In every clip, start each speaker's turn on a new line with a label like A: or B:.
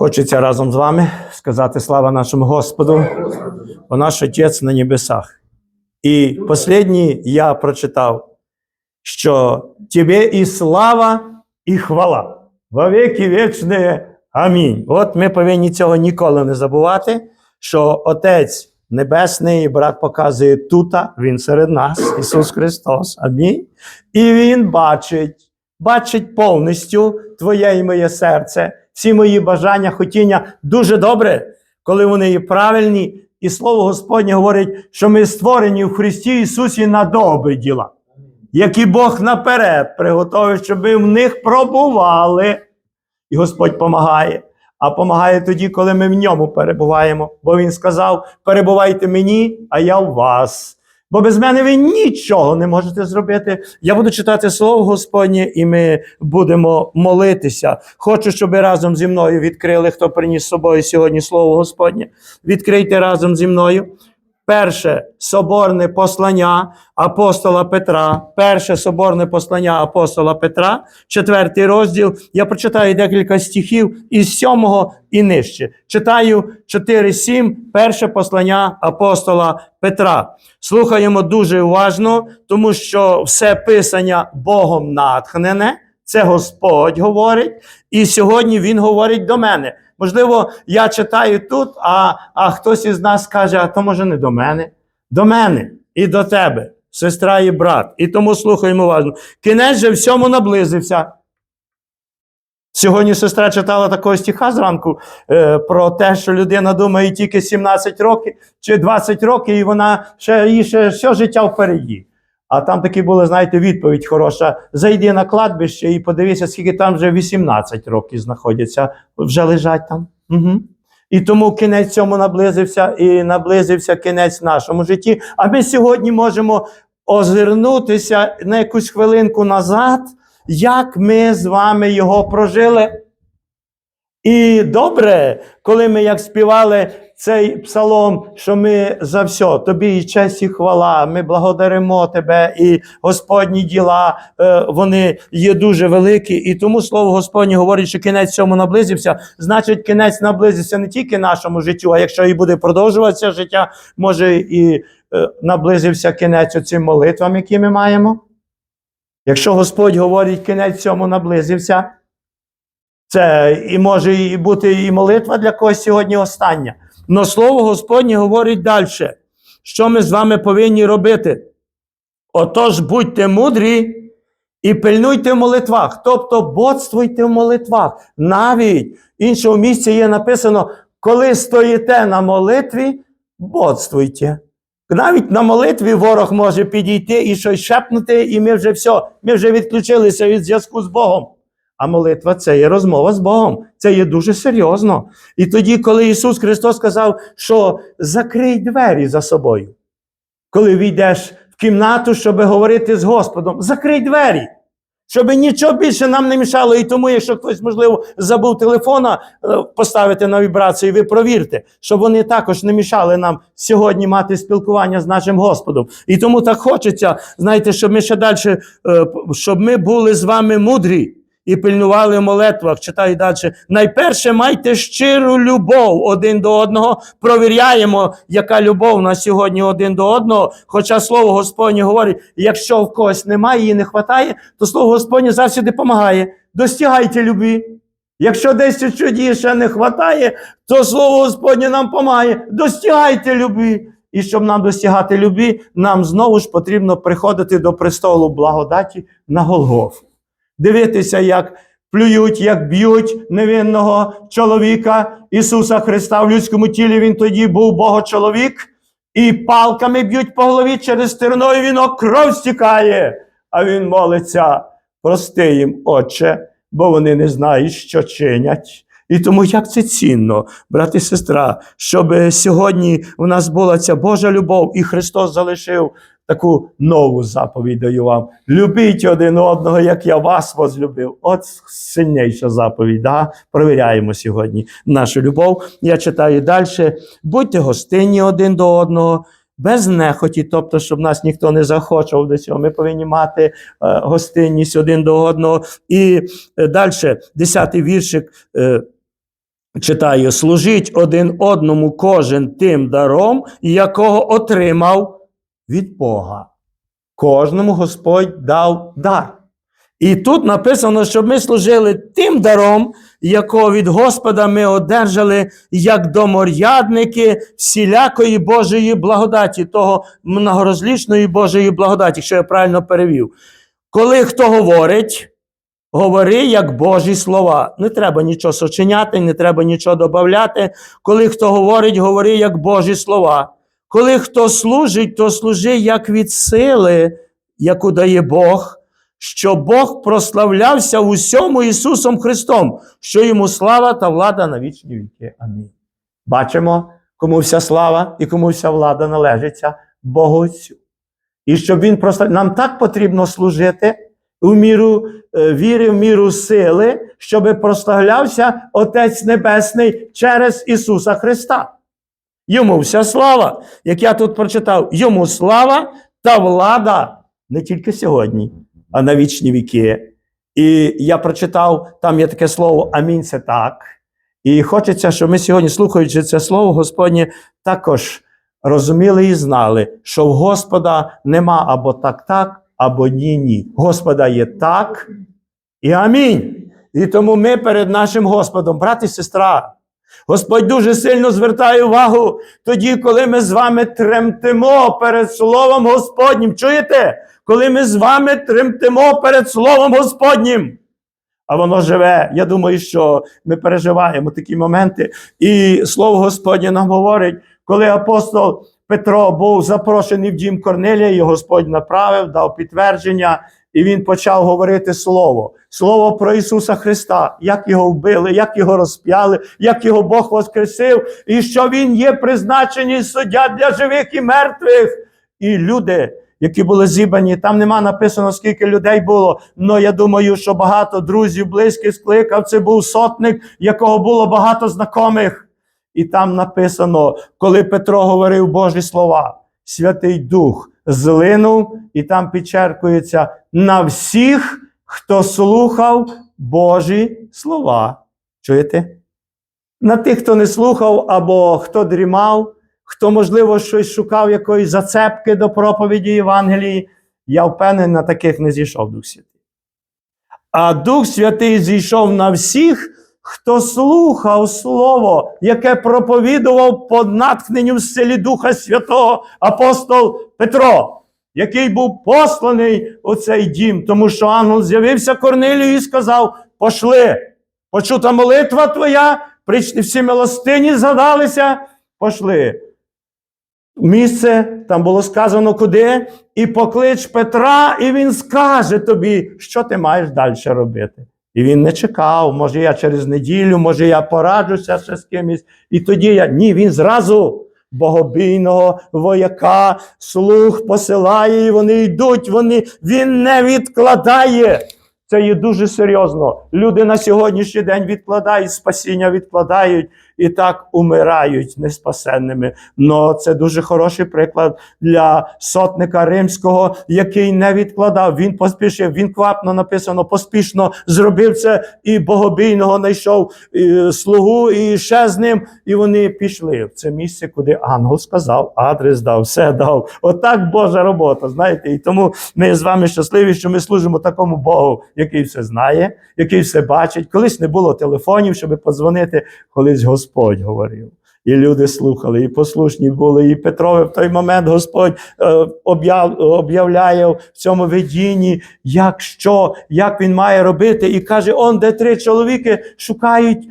A: Хочеться разом з вами сказати слава нашому Господу, бо наш Отець на небесах. І останній я прочитав, що Тебе і слава, і хвала. Во віки вічні. Амінь. От ми повинні цього ніколи не забувати, що Отець Небесний, брат показує тут, Він серед нас, Ісус Христос. Амінь. І Він бачить, бачить повністю твоє і моє серце, всі мої бажання, хотіння дуже добре, коли вони є правильні. І Слово Господнє говорить, що ми створені в Христі Ісусі на добрі діла, які Бог наперед приготовив, щоб ми в них пробували. І Господь помагає. А помагає тоді, коли ми в ньому перебуваємо. Бо Він сказав: перебувайте мені, а я в вас. Бо без мене ви нічого не можете зробити. Я буду читати Слово Господнє, і ми будемо молитися. Хочу, щоб разом зі мною відкрили, хто приніс з собою сьогодні Слово Господнє. Відкрийте разом зі мною. Перше соборне послання апостола Петра, перше соборне послання апостола Петра, четвертий розділ. Я прочитаю декілька стихів із сьомого і нижче. Читаю 4-7, перше послання апостола Петра. Слухаємо дуже уважно, тому що все писання Богом натхнене. Це Господь говорить, і сьогодні Він говорить до мене. Можливо, я читаю тут, а, а хтось із нас каже, а то може не до мене. До мене і до тебе, сестра і брат. І тому слухаємо уважно. Кінець же всьому наблизився. Сьогодні сестра читала такого стиха зранку е, про те, що людина думає тільки 17 років чи 20 років, і вона ще їй ще все життя впереді. А там таки була, знаєте, відповідь хороша: зайди на кладбище і подивися, скільки там вже 18 років знаходяться, вже лежать там. Угу. І тому кінець цьому наблизився, і наблизився кінець нашому житті. А ми сьогодні можемо озирнутися на якусь хвилинку назад, як ми з вами його прожили. І добре, коли ми як співали цей псалом, що ми за все, тобі і честь, і хвала, ми благодаримо тебе, і Господні діла, е, вони є дуже великі. І тому слово Господнє говорить, що кінець цьому наблизився. Значить, кінець наблизився не тільки нашому життю, а якщо і буде продовжуватися життя, може і е, наблизився кінець оцим молитвам, які ми маємо. Якщо Господь говорить, кінець цьому наблизився. Це і може і бути і молитва для когось сьогодні остання. Но слово Господнє говорить далі, що ми з вами повинні робити. Отож, будьте мудрі і пильнуйте в молитвах, тобто бодствуйте в молитвах. Навіть в іншому місці є написано, коли стоїте на молитві, бодствуйте. Навіть на молитві ворог може підійти і щось шепнути, і ми вже все, ми вже відключилися від зв'язку з Богом. А молитва це є розмова з Богом. Це є дуже серйозно. І тоді, коли Ісус Христос сказав, що закрий двері за собою, коли війдеш в кімнату, щоб говорити з Господом, закрий двері, щоб нічого більше нам не мішало. І тому, якщо хтось, можливо, забув телефона е, поставити на вібрацію, ви провірте, щоб вони також не мішали нам сьогодні мати спілкування з нашим Господом. І тому так хочеться, знаєте, щоб ми ще далі, е, щоб ми були з вами мудрі і пильнували в молитвах. Читаю далі. Найперше майте щиру любов один до одного. Провіряємо, яка любов на сьогодні один до одного. Хоча слово Господнє говорить, якщо в когось немає, її не вистачає, то слово Господнє завжди допомагає. Достигайте любві. Якщо десь чуть ще не вистачає, то слово Господнє нам допомагає. Достигайте любві. І щоб нам достигати любві, нам знову ж потрібно приходити до престолу благодаті на Голгофу дивитися, як плюють, як б'ють невинного чоловіка Ісуса Христа в людському тілі. Він тоді був Богочоловік, і палками б'ють по голові через терновий вінок, кров стікає. А він молиться, прости їм, Отче, бо вони не знають, що чинять. І тому як це цінно, брат і сестра, щоб сьогодні у нас була ця Божа любов, і Христос залишив таку нову заповідь даю вам. Любіть один одного, як я вас возлюбив. От сильніша заповідь. Да? Провіряємо сьогодні нашу любов. Я читаю далі. Будьте гостинні один до одного. Без нехоті, тобто, щоб нас ніхто не захочував до цього, ми повинні мати е, гостинність один до одного. І е, далі, десятий віршик. Е, читаю, служіть один одному кожен тим даром, якого отримав від Бога. Кожному Господь дав дар. І тут написано, щоб ми служили тим даром, якого від Господа ми одержали як доморядники всілякої Божої благодаті, того многорозлічної Божої благодаті, що я правильно перевів. Коли хто говорить, говори як Божі слова. Не треба нічого сочиняти, не треба нічого додати. Коли хто говорить, говори як Божі слова. Коли хто служить, то служи як від сили, яку дає Бог, що Бог прославлявся в усьому Ісусом Христом, що йому слава та влада на вічні віки. Амінь. Бачимо, кому вся слава і кому вся влада належиться Богу Отцю. І щоб він просто нам так потрібно служити в міру е, віри, в міру сили, щоб прославлявся Отець Небесний через Ісуса Христа. Йому вся слава, як я тут прочитав, йому слава та влада не тільки сьогодні, а на вічні віки. І я прочитав, там є таке слово Амінь, це так. І хочеться, щоб ми сьогодні, слухаючи це слово, Господнє, також розуміли і знали, що в Господа нема або так-так, або ні-ні. Господа є так і амінь. І тому ми перед нашим Господом, брат і сестра, Господь дуже сильно звертає увагу тоді, коли ми з вами тремтимо перед Словом Господнім. Чуєте? Коли ми з вами тремтимо перед Словом Господнім. А воно живе. Я думаю, що ми переживаємо такі моменти. І Слово Господнє нам говорить, коли апостол Петро був запрошений в дім Корнелія, і Господь направив, дав підтвердження, і він почав говорити слово. Слово про Ісуса Христа, як його вбили, як його розп'яли, як його Бог воскресив, і що Він є призначений суддя для живих і мертвих. І люди, які були зібрані, там нема написано, скільки людей було. але я думаю, що багато друзів, близьких скликав. Це був сотник, якого було багато знайомих. І там написано, коли Петро говорив Божі слова, Святий Дух злинув, і там підчеркується на всіх, хто слухав Божі слова. Чуєте? На тих, хто не слухав, або хто дрімав, хто, можливо, щось шукав якоїсь зацепки до проповіді Євангелії, я впевнений, на таких не зійшов Дух Святий. А Дух Святий зійшов на всіх, хто слухав Слово, яке проповідував по натхненню в силі Духа Святого апостол Петро, який був посланий у цей дім, тому що ангел з'явився Корнилію і сказав: Пошли, почута молитва твоя, прийшли всі милостині, згадалися, пошли. Місце там було сказано куди, і поклич Петра, і він скаже тобі, що ти маєш далі робити. І він не чекав, може я через неділю, може я пораджуся ще з кимось. І тоді я ні, він зразу богобійного вояка, слух посилає, і вони йдуть, вони, він не відкладає. Це є дуже серйозно. Люди на сьогоднішній день відкладають спасіння, відкладають і так умирають неспасенними. Но це дуже хороший приклад для сотника римського, який не відкладав. Він поспішив, він квапно написано, поспішно зробив це і богобійного знайшов і, слугу, і ще з ним. І вони пішли в це місце, куди ангел сказав, адрес дав, все дав. Отак Божа робота. Знаєте, і тому ми з вами щасливі, що ми служимо такому Богу, який все знає, який все бачить. Колись не було телефонів, щоб подзвонити, колись Господь говорив. І люди слухали, і послушні були, і Петрове в той момент Господь е, об'являє в цьому видінні, як що, як він має робити, і каже: он, де три чоловіки шукають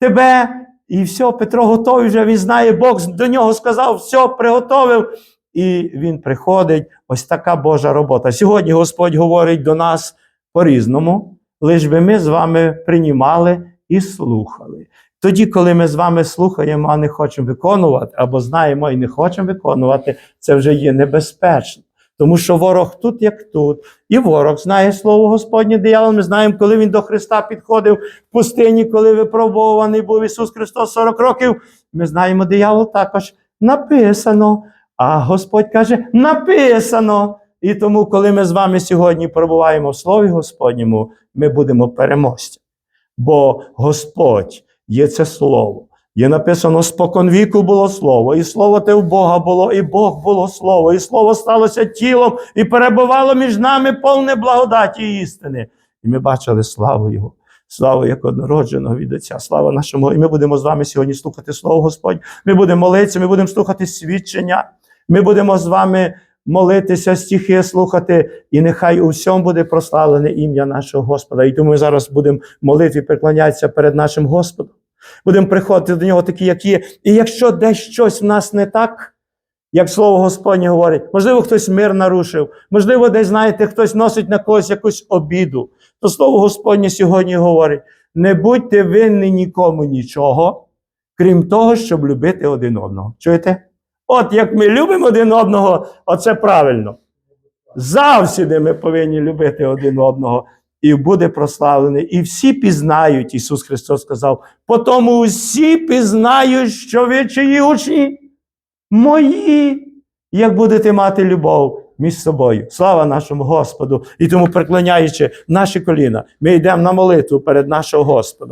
A: тебе. І все, Петро готовий вже, він знає, Бог до нього сказав, все, приготовив. І він приходить. Ось така Божа робота. Сьогодні Господь говорить до нас по-різному, лиш би ми з вами приймали і слухали. Тоді, коли ми з вами слухаємо, а не хочемо виконувати, або знаємо і не хочемо виконувати, це вже є небезпечно. Тому що ворог тут, як тут, і ворог знає слово Господнє диявол. Ми знаємо, коли він до Христа підходив в пустині, коли випробований був Ісус Христос 40 років. Ми знаємо, диявол також написано. А Господь каже, написано. І тому, коли ми з вами сьогодні перебуваємо в Слові Господньому, ми будемо переможцями. Бо Господь є це слово. Є написано: споконвіку було слово, і слово те в Бога було, і Бог було слово, і слово сталося тілом і перебувало між нами повне благодаті і істини. І ми бачили славу Його, славу як однородженого від Отця, слава нашому. І ми будемо з вами сьогодні слухати Слово Господь. Ми будемо молитися, ми будемо слухати свідчення. Ми будемо з вами молитися, стихи слухати, і нехай у всьому буде прославлене ім'я нашого Господа. І тому ми зараз будемо молитві приклонятися перед нашим Господом. Будемо приходити до нього такі, як є. І якщо десь щось в нас не так, як слово Господнє говорить, можливо, хтось мир нарушив, можливо, десь, знаєте, хтось носить на когось якусь обіду, то слово Господнє сьогодні говорить: не будьте винні нікому нічого, крім того, щоб любити один одного. Чуєте? От як ми любимо один одного, оце правильно. Завсіди ми повинні любити один одного, і буде прославлений. І всі пізнають, Ісус Христос сказав, по тому усі пізнають, що ви чиї учні мої, як будете мати любов між собою. Слава нашому Господу! І тому, преклоняючи наші коліна, ми йдемо на молитву перед нашого Господа.